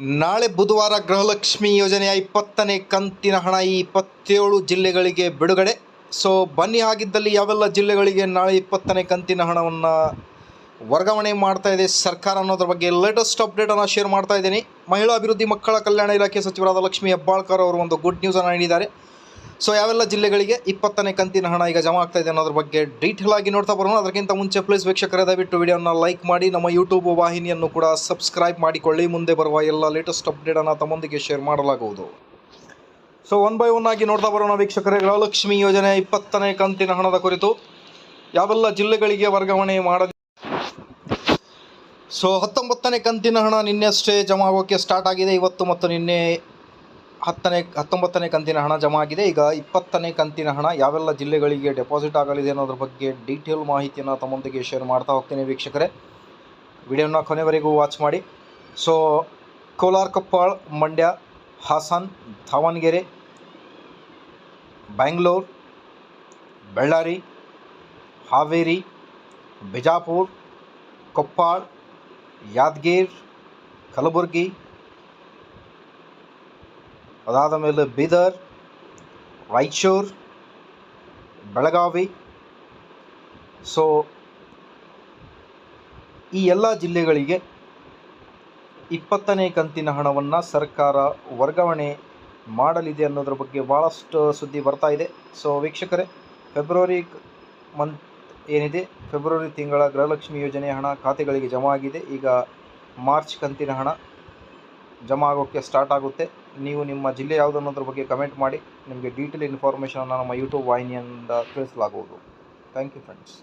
ನಾಳೆ ಬುಧವಾರ ಗೃಹಲಕ್ಷ್ಮಿ ಯೋಜನೆಯ ಇಪ್ಪತ್ತನೇ ಕಂತಿನ ಹಣ ಈ ಇಪ್ಪತ್ತೇಳು ಜಿಲ್ಲೆಗಳಿಗೆ ಬಿಡುಗಡೆ. ಸೊ ಬನ್ನಿ ಆಗಿದ್ದಲ್ಲಿ ಯಾವೆಲ್ಲ ಜಿಲ್ಲೆಗಳಿಗೆ ನಾಳೆ ಇಪ್ಪತ್ತನೇ ಕಂತಿನ ಹಣವನ್ನು ವರ್ಗಾವಣೆ ಮಾಡ್ತಾ ಇದೆ ಸರ್ಕಾರ ಅನ್ನೋದ್ರ ಬಗ್ಗೆ ಲೇಟೆಸ್ಟ್ ಅಪ್ಡೇಟನ್ನು ಶೇರ್ ಮಾಡ್ತಾ ಇದ್ದೀನಿ. ಮಹಿಳಾ ಅಭಿವೃದ್ಧಿ ಮಕ್ಕಳ ಕಲ್ಯಾಣ ಇಲಾಖೆ ಸಚಿವರಾದ ಲಕ್ಷ್ಮಿ ಹೆಬ್ಬಾಳ್ಕರ್ ಅವರು ಒಂದು ಗುಡ್ ನ್ಯೂಸನ್ನು ನೀಡಿದ್ದಾರೆ. ಸೊ ಯಾವೆಲ್ಲ ಜಿಲ್ಲೆಗಳಿಗೆ ಇಪ್ಪತ್ತನೇ ಕಂತಿನ ಹಣ ಈಗ ಜಮಾ ಆಗ್ತಾ ಇದೆ ಅನ್ನೋದ್ರ ಬಗ್ಗೆ ಡೀಟೇಲ್ ಆಗಿ ನೋಡ್ತಾ ಬರೋಣ. ಅದಕ್ಕಿಂತ ಮುಂಚೆ ಪ್ಲೀಸ್ ವೀಕ್ಷಕರೇ, ದಯವಿಟ್ಟು ವಿಡಿಯೋನ ಲೈಕ್ ಮಾಡಿ, ನಮ್ಮ ಯೂಟ್ಯೂಬ್ ವಾಹಿನಿಯನ್ನು ಕೂಡ ಸಬ್ಸ್ಕ್ರೈಬ್ ಮಾಡಿಕೊಳ್ಳಿ. ಮುಂದೆ ಬರುವ ಎಲ್ಲ ಲೇಟೆಸ್ಟ್ ಅಪ್ಡೇಟನ್ನು ತಮ್ಮೊಂದಿಗೆ ಶೇರ್ ಮಾಡಲಾಗುವುದು. ಸೊ ಒನ್ ಬೈ ಒನ್ ಆಗಿ ನೋಡ್ತಾ ಬರೋಣ ವೀಕ್ಷಕರೇ, ಗೃಹಲಕ್ಷ್ಮಿ ಯೋಜನೆ ಇಪ್ಪತ್ತನೇ ಕಂತಿನ ಹಣದ ಕುರಿತು. ಯಾವೆಲ್ಲ ಜಿಲ್ಲೆಗಳಿಗೆ ವರ್ಗಾವಣೆ ಮಾಡಲಿ? ಸೊ ಹತ್ತೊಂಬತ್ತನೇ ಕಂತಿನ ಹಣ ನಿನ್ನೆಷ್ಟೇ ಜಮಾ ಆಗೋಕ್ಕೆ ಸ್ಟಾರ್ಟ್ ಆಗಿದೆ. ಇವತ್ತು ಮತ್ತು ನಿನ್ನೆ ಹತ್ತನೇ, ಹತ್ತೊಂಬತ್ತನೇ ಕಂತಿನ ಹಣ ಜಮಾ ಆಗಿದೆ ಈಗ ಇಪ್ಪತ್ತನೇ ಕಂತಿನ ಹಣ ಯಾವೆಲ್ಲ ಜಿಲ್ಲೆಗಳಿಗೆ ಡೆಪಾಸಿಟ್ ಆಗಲಿದೆ ಅನ್ನೋದ್ರ ಬಗ್ಗೆ ಡೀಟೇಲ್ ಮಾಹಿತಿಯನ್ನು ತಮ್ಮೊಂದಿಗೆ ಶೇರ್ ಮಾಡ್ತಾ ಹೋಗ್ತೀನಿ ವೀಕ್ಷಕರೇ. ವಿಡಿಯೋನ ಕೊನೆವರೆಗೂ ವಾಚ್ ಮಾಡಿ. ಸೊ, ಕೋಲಾರ ಕೊಪ್ಪಳ, ಮಂಡ್ಯ, ಹಾಸನ್, ದಾವಣಗೆರೆ, ಬ್ಯಾಂಗ್ಳೂರ್, ಬಳ್ಳಾರಿ, ಹಾವೇರಿ, ಬಿಜಾಪುರ್, ಕೊಪ್ಪಾಳ, ಯಾದಗಿರ್, ಕಲಬುರಗಿ ಅದಾದ ಮೇಲೆ ಬೀದರ್, ರಾಯಚೂರು, ಬೆಳಗಾವಿ. ಸೊ ಈ ಎಲ್ಲ ಜಿಲ್ಲೆಗಳಿಗೆ ಇಪ್ಪತ್ತನೇ ಕಂತಿನ ಹಣವನ್ನು ಸರ್ಕಾರ ವರ್ಗಾವಣೆ ಮಾಡಲಿದೆ ಅನ್ನೋದ್ರ ಬಗ್ಗೆ ಭಾಳಷ್ಟು ಸುದ್ದಿ ಬರ್ತಾ ಇದೆ. ಸೊ ವೀಕ್ಷಕರೇ ಫೆಬ್ರವರಿ ಮಂತ್ ಏನಿದೆ? ಫೆಬ್ರವರಿ ತಿಂಗಳ ಗೃಹಲಕ್ಷ್ಮಿ ಯೋಜನೆ ಹಣ ಖಾತೆಗಳಿಗೆ ಜಮಾ ಆಗಿದೆ. ಈಗ ಮಾರ್ಚ್ ಕಂತಿನ ಹಣ ಜಮಾ ಆಗೋಕ್ಕೆ ಸ್ಟಾರ್ಟ್ ಆಗುತ್ತೆ. ನೀವು ನಿಮ್ಮ ಜಿಲ್ಲೆ ಯಾವುದು ಅನ್ನೋದ್ರ ಬಗ್ಗೆ ಕಮೆಂಟ್ ಮಾಡಿ. ನಿಮಗೆ ಡೀಟೇಲ್ ಇನ್ಫಾರ್ಮೇಷನನ್ನು ನಮ್ಮ ಯೂಟ್ಯೂಬ್ ವಾಹಿನಿಯಿಂದ ತಿಳಿಸಲಾಗುವುದು. Thank you friends